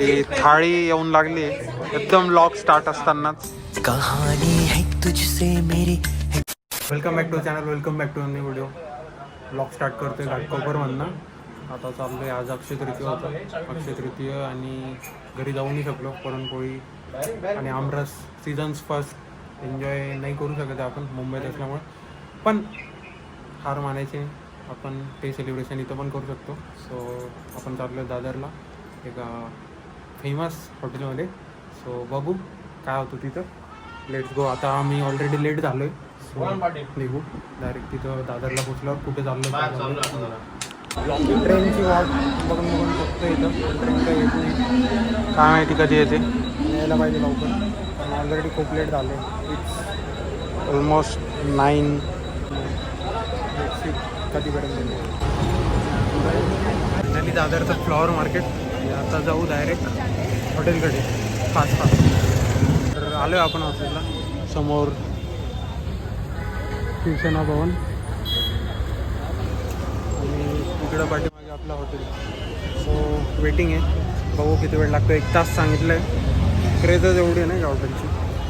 ही थाळी येऊन लागली. एकदम लॉक स्टार्ट असतानाच. कहानी है तुझसे मेरी। Welcome back to channel welcome back to new video blog start करतोय घाटकोपरमधनं आता चाललो आहे आज अक्षय तृतीय होतं. अक्षय तृतीय आणि घरी जाऊनही शकलो पुरणपोळी आणि आमरस. सीझन्स फर्स्ट एन्जॉय नाही करू शकत आपण मुंबईत असल्यामुळे. पण हार मानायची नाही. आपण ते सेलिब्रेशन इथं पण करू शकतो. सो आपण चाललो दादरला. एका फेमस हॉटेलमध्ये सो बघू काय होतं तिथं. लेट्स गो आता आम्ही ऑलरेडी लेट झालो आहे सो निघू. डायरेक्ट तिथं दादरला पोचल्यावर कुठे चाललो ट्रेनची वाट बघून बघून बघतो इथं. ट्रेन काही येत नाही. काय माहिती कधी येते. यायला पाहिजे लवकर. ऑलरेडी खूप लेट झाले. इट्स ऑलमोस्ट नाईन कधीपर्यंत दादरचं फ्लॉवर मार्केट आता जाऊ डायरेक्ट हॉटेलकडे. Fast fast. तर आलो आहे आपण हॉटेलला समोर शिवसेना भवन. आणि इकडं पाठीमागे आपलं हॉटेल सो वेटिंग आहे. बघू किती वेळ लागतो एक तास सांगितलं आहे क्रेजच एवढी नाही का हॉटेलची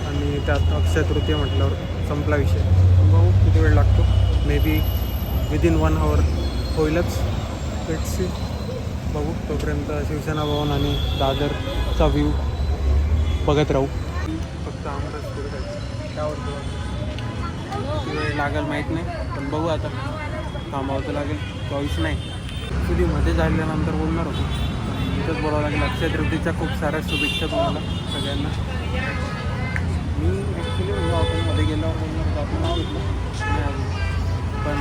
आणि त्यात अक्षय तृतीय म्हटल्यावर संपला विषय. बघू किती वेळ लागतो. May be within one hour होईलच. लेट्स सी बघू. तोपर्यंत शिवसेना भवन आणि दादरचा व्ह्यू बघत राहू. फक्त आम्हाला किती वेळ लागेल माहीत नाही पण बघू आता. थांबावं तर लागेल चॉईस नाही. तुझी मध्ये झाल्यानंतर बोलणार होतो. इथंच बोलावं लागेल. अक्षय तृतीच्या खूप साऱ्या शुभेच्छा तुम्हाला सगळ्यांना. मी ॲक्च्युली म्हणजे हॉटेलमध्ये गेल्यावर बोलणार होतो. आपण नाव घेतलं. पण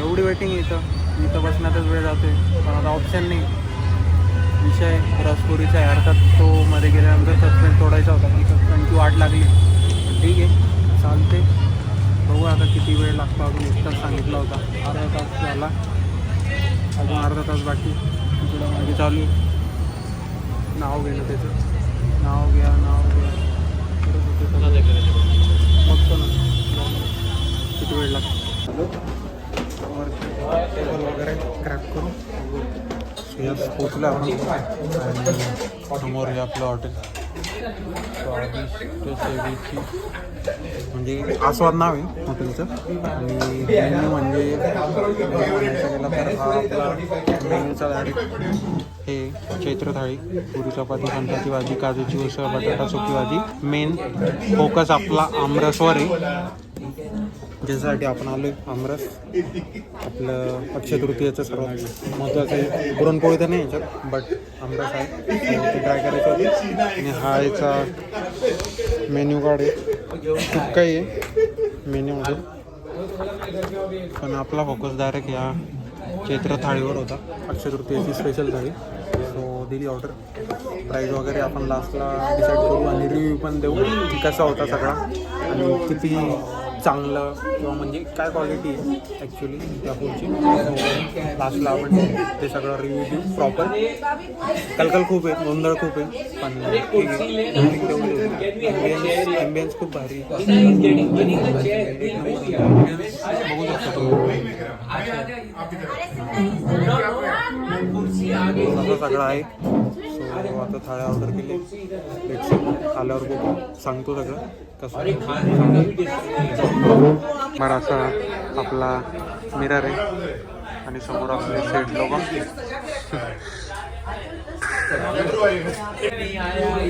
एवढी वेटिंग इथं. इथं बसण्यातच वेळ जाते पण आता ऑप्शन नाही. विषय रसपुरीचा आहे. अर्थात तो मध्ये गेल्यानंतर सस्पेंड तोडायचा होता. पण सस्पेंडची वाट लागली. ठीक आहे. चालते बघू आता किती वेळ लागतो. अजून एक तास सांगितला होता. अर्धा तास झाला. अजून अर्धा तास बाकी. पुढं मागे चालू. नाव घेणं त्याचं. नाव घ्या नाव घ्या. मग होते बघतो ना. किती वेळ लागतो. टेबल वगैरे क्रॅप करू. यस पोचलं आपण समोर हे आपलं हॉटेल म्हणजे आस्वाद नाव आहे हॉटेलचं आणि मेन्यू म्हणजे हा आपला मेन्यूचा डायरेक्ट हे चैत्र थाळी पुरी चपाती फणसाची भाजी काजूची उसळ बटाटा सुकी भाजी. मेन फोकस आपला आमरसवर आहे. ज्याच्यासाठी आपण आलो आमरस. आपलं अक्षय तृतीयाचं सर्वात महत्त्वाचं आहे. पुरणपोळी तर नाही याच्यात बट आमरस आहे. ते ट्राय करायचं होतं. आणि हा याचा मेन्यू कार्ड आहे. खूप काही आहे मेन्यूमध्ये पण आपला फोकस डायरेक्ट या चैत्र थाळीवर होता. अक्षय तृतीयाची स्पेशल थाळी. सो दिली ऑर्डर प्राईज वगैरे आपण लास्टला डिसाईड करू आणि रिव्ह्यू पण देऊ. की कसा होता सगळा. आणि किती चांगलं किंवा म्हणजे काय क्वालिटी आहे ॲक्च्युली त्या फोनची लास्टला आपण ते सगळं रिव्ह्यू देऊ प्रॉपर कलकल खूप आहे गोंधळ खूप आहे पण एम्बियन्स ॲम्बियन्स खूप भारी बघू शकतो सगळं आहे. सो आता थाळ्या ऑर्डर केली. Let's आल्यावर बघू. सांगतो सगळं. कसं बरं असा आपला मिरर आहे. आणि समोर आपले सेट लोक.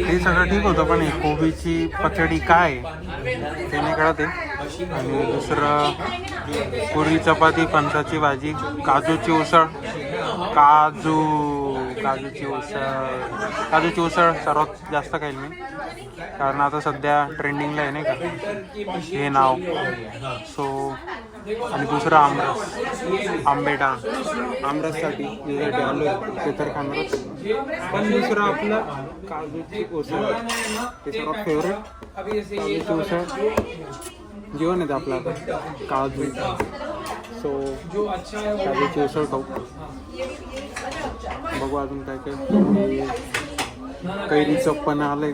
हे सगळं ठीक होतं पण हे कोबीची पचडी काय? आहे? ते नाही कळते आहे. आणि दुसरं पुरी चपाती फणसाची भाजी काजूची उसळ काजू. काजूची उसळ काजूची उसळ सर्वात जास्त खाईल मी. कारण आता सध्या ट्रेंडिंगला आहे नाही का? हे नाव. सो आणि दुसरं आमरस. आंबेडा. आमरससाठी यासाठी आलो ते तर खाणारच. पण दुसरं आपलं काजूची उसळ. ते सर्वात फेवरेट काजूची उसळ. जेवण येतं आपलं आता. काजू. सो काजूची उसळ खाऊ. बघू अजून काय काय. कैरीचं पण आलंय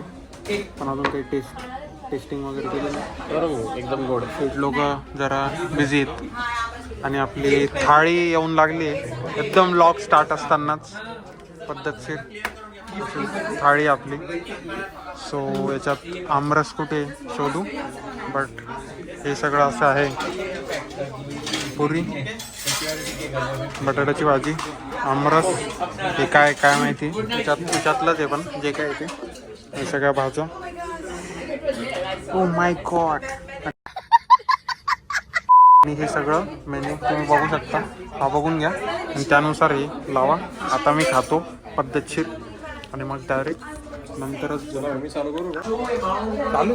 पण अजून काही टेस्ट टेस्टिंग वगैरे केलं बरोबर एकदम गोड. लोक जरा बिझी आहेत. आणि आपली थाळी येऊन लागली आहे. एकदम लॉक स्टार्ट असतानाच पद्धतशीर थाळी आपली. सो याच्यात आमरस कुठे शोधू. बट हे सगळं असं आहे. पुरी बटाट्याची भाजी आमरस हे काय काय माहिती? त्याच्यात त्याच्यातलंच आहे पण जे काय ते. हे सगळ्या भाज्या ओ माय गॉड आणि हे सगळं मेन्यू तुम्ही बघू शकता. हा बघून घ्या. आणि त्यानुसार हे लावा. आता मी खातो पद्धतशीर. आणि मग डायरेक्ट नंतरच चालू करू चालू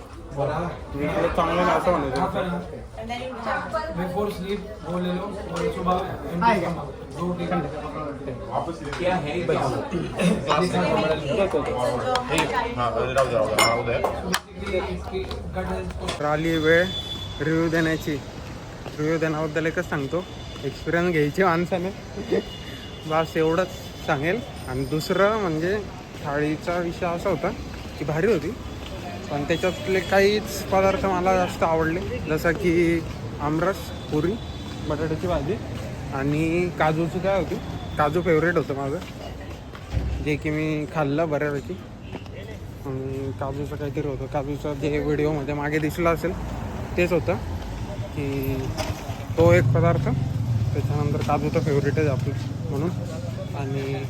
चांगलं असं म्हणायचं स्लीप वो ले लो और सुबह है आली वेळ. रिव्ह्यू देण्याची. रिव्ह्यू देण्याबद्दल एकच सांगतो. एक्सपिरियन्स घ्यायची माणसाने. बस एवढंच सांगेल. आणि दुसरं म्हणजे थाळीचा विषय असा होता की भारी होती. पण त्याच्यातले काहीच पदार्थ मला जास्त आवडले. जसं की आमरस पुरी बटाट्याची भाजी आणि काजूची काय होती? काजू फेवरेट होतं माझं. जे की मी खाल्लं बऱ्यापैकी. आणि काजूचं काहीतरी होतं. काजूचं जे व्हिडिओमध्ये मागे दिसलं असेल तेच होतं. की तो एक पदार्थ. त्याच्यानंतर काजूचं फेवरेटच आहे आपलं म्हणून. आणि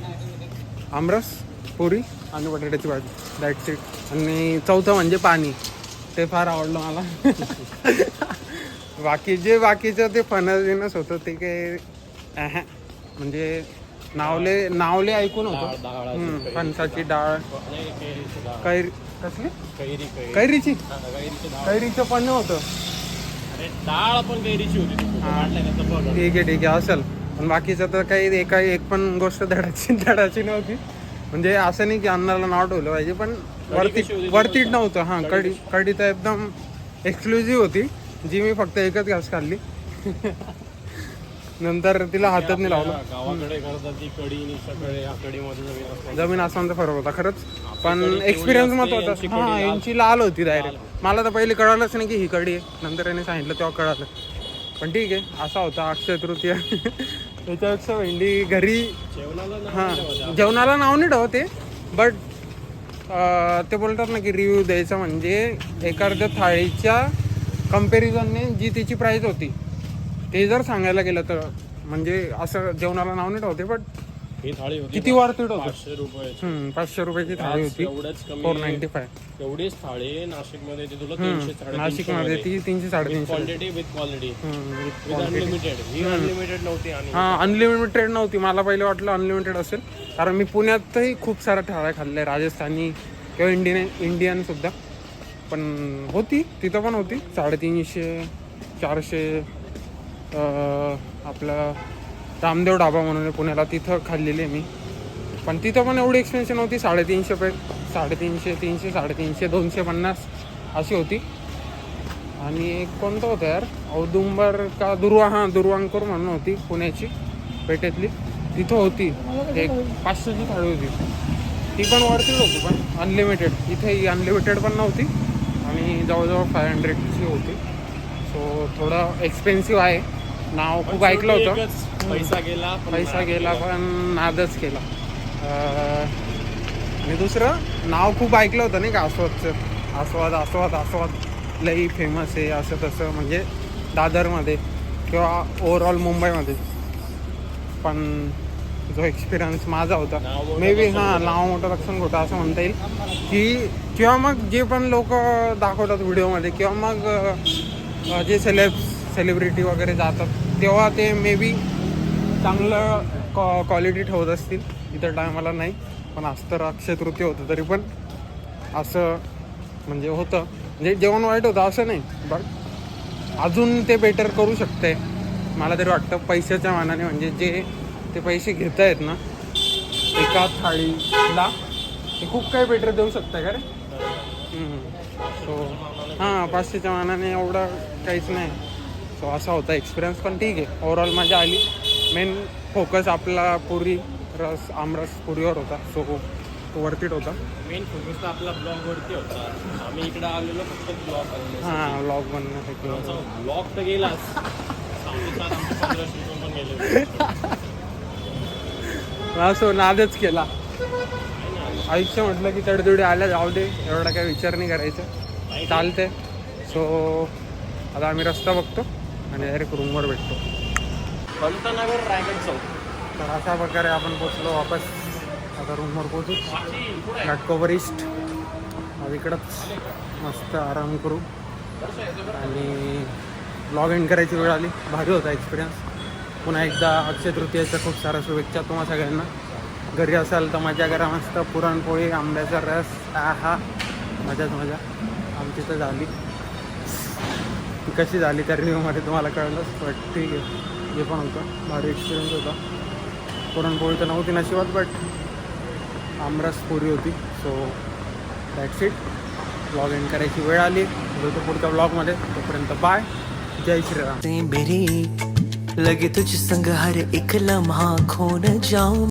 आमरस पुरी आणि बटाट्याची भाजी दॅट सीट आणि चौथं म्हणजे पाणी. ते फार आवडलं मला. बाकी जे बाकीचं ते फणस बिनस होतं ते काही. म्हणजे नावले नावले ऐकून होतं. फणसाची डाळ. कैरी कसली? कैरीची? कैरीचं पण होतं. डाळ पण कैरीची होती. हा. ठीक आहे ठीक आहे असेल. पण बाकीचं तर काही एका एक पण गोष्ट धडाची धडाची नव्हती. म्हणजे असं नाही की अन्नाला नाव ठेवलं पाहिजे पण वरती वरती नव्हतं. हां कढी कढी कढी तर एकदम एक्सक्लुझिव्ह होती. जी मी फक्त एकच घास खाल्ली. नंतर तिला हातात नाही लावलं. जमीन आसमानचा फरक होता खरंच. पण एक्सपिरियन्स महत्त्वाचा हा. यांची लाल होती डायरेक्ट मला तर पहिले कळालंच नाही की ही कढी आहे. नंतर याने सांगितलं तेव्हा कळालं. पण ठीक आहे असा होता अक्षय तृतीया. त्याच्यापेक्षा भेंडी घरी हां जेवणाला नाव नाही ठेवते बट ते बोलतात ना की रिव्ह्यू द्यायचा म्हणजे एखाद्या थाळीच्या कम्पॅरिझनने जी तिची प्राईस होती ते जर सांगायला गेलं तर म्हणजे असं जेवणाला नाव नाही ठेवते बट ही थाळी होती किती वरती होतं पाचशे रुपयाची. हम्म, पाचशे रुपयाची थाळी होती? कमी फोर नाईन्टी फाय. एवढीच थाळी नाशिकमध्ये ती तुला तीनशे नाशिकमध्ये ती तीनशे साडेतीनशे quantity with quality hmm, with unlimited he unlimited नव्हती आणि हा अनलिमिटेड नव्हती. मला पहिले वाटलं अनलिमिटेड असेल. कारण मी पुण्यातही खूप साऱ्या थाळ्या खाल्ल्या. राजस्थानी किंवा इंडियन इंडियन सुद्धा. पण होती. तिथं पण होती. साडेतीनशे चारशे अं, आपलं रामदेव ढाबा म्हणून आहे पुण्याला तिथं खाल्लेली आहे मी. पण तिथं पण एवढी एक्सपेन्सिव्ह नव्हती साडेतीनशे पे साडेतीनशे तीनशे साडेतीनशे दोनशे पन्नास अशी होती. आणि एक कोणतं होतं यार औदुंबर का दुर्वा हां दुर्वांकूर म्हणून होती पुण्याची पेठेतली. तिथं होती एक पाचशेची थाळी होती. ती पण वरतीच होती पण अनलिमिटेड इथे ही अनलिमिटेड पण नव्हती आणि जवळजवळ फाय हंड्रेडची होती. सो थोडं एक्सपेन्सिव्ह आहे. नाव खूप ऐकलं होतं. पैसा गेला पैसा गेला पण नादच केला. आणि दुसरं? नाव खूप ऐकलं होतं नाही का आस्वादचं. आस्वाद आस्वाद आस्वाद. लई फेमस आहे असं तसं म्हणजे दादरमध्ये किंवा ओव्हरऑल मुंबईमध्ये. पण जो एक्सपिरियन्स माझा होता मे बी हां नाव मोठं लक्षण खोटं असं म्हणता येईल. की किंवा मग जे पण लोक दाखवतात व्हिडिओमध्ये किंवा मग जे सेलेब सेलिब्रिटी वगैरे जातात तेव्हा ते मे बी चांगलं कॉ क्वालिटी ठेवत असतील. इतर टायमाला नाही. पण आज तर अक्षय तृतीय होतं तरी पण असं म्हणजे होतं. म्हणजे जेवण वाईट होतं असं नाही. बट अजून ते बेटर करू शकते. मला तरी वाटतं पैशाच्या मानाने म्हणजे जे ते पैसे घेत आहेत ना एका थाळीला हे खूप काही बेटर देऊ शकतं का रे? सो हां पाचशेच्या मानाने एवढं काहीच नाही. सो असा होता एक्सपिरियन्स पण ठीक आहे ओव्हरऑल मजा आली. मेन फोकस आपला पुरी रस आमरस पुरीवर होता. सो तो वरतीट होता. मेन फोकस तर आपला ब्लॉग वरती होता. आम्ही इकडे आलेलो फक्त ब्लॉग हां व्लॉग बनण्यासाठी. ब्लॉग तर गेलाच. असं नादच केला. आयुष्य म्हटलं की तडतोडी आल्या जाऊ दे. एवढा काही विचार नाही करायचा. चालते सो आता आम्ही रस्ता बघतो. आणि डायरेक्ट रूमवर भेटतो. पंतनगर रायगड चौक. तर अशा प्रकारे आपण पोचलो वापस. आता रूमवर पोचू घाटकोपर ईस्ट आज इकडंच मस्त आराम करू. आणि लॉग इन करायची वेळ आली. भारी होता एक्सपिरियन्स पुन्हा एकदा अक्षय तृतीयाच्या खूप साऱ्या शुभेच्छा तुम्हा सगळ्यांना. घरी असाल तर मजा करा मस्त पुरणपोळी आंब्याचा रस. हा मजाच मजा. आमची तर झाली. कशी झाली त्या रिव्ह्यूमध्ये तुम्हाला कळलंच? बट ठीक आहे. हे पण होतं. भारी एक्सपिरियन्स होता. पुरणपोळी तर नव्हती नशिबात बट आमरस पुरी होती. So that's it blog end करायची वेळ आली. भेटू पुढच्या ब्लॉगमध्ये तोपर्यंत बाय जय श्रीराम. मेरी लगे तुझ संग हर एक लम्हा खो न जाऊं.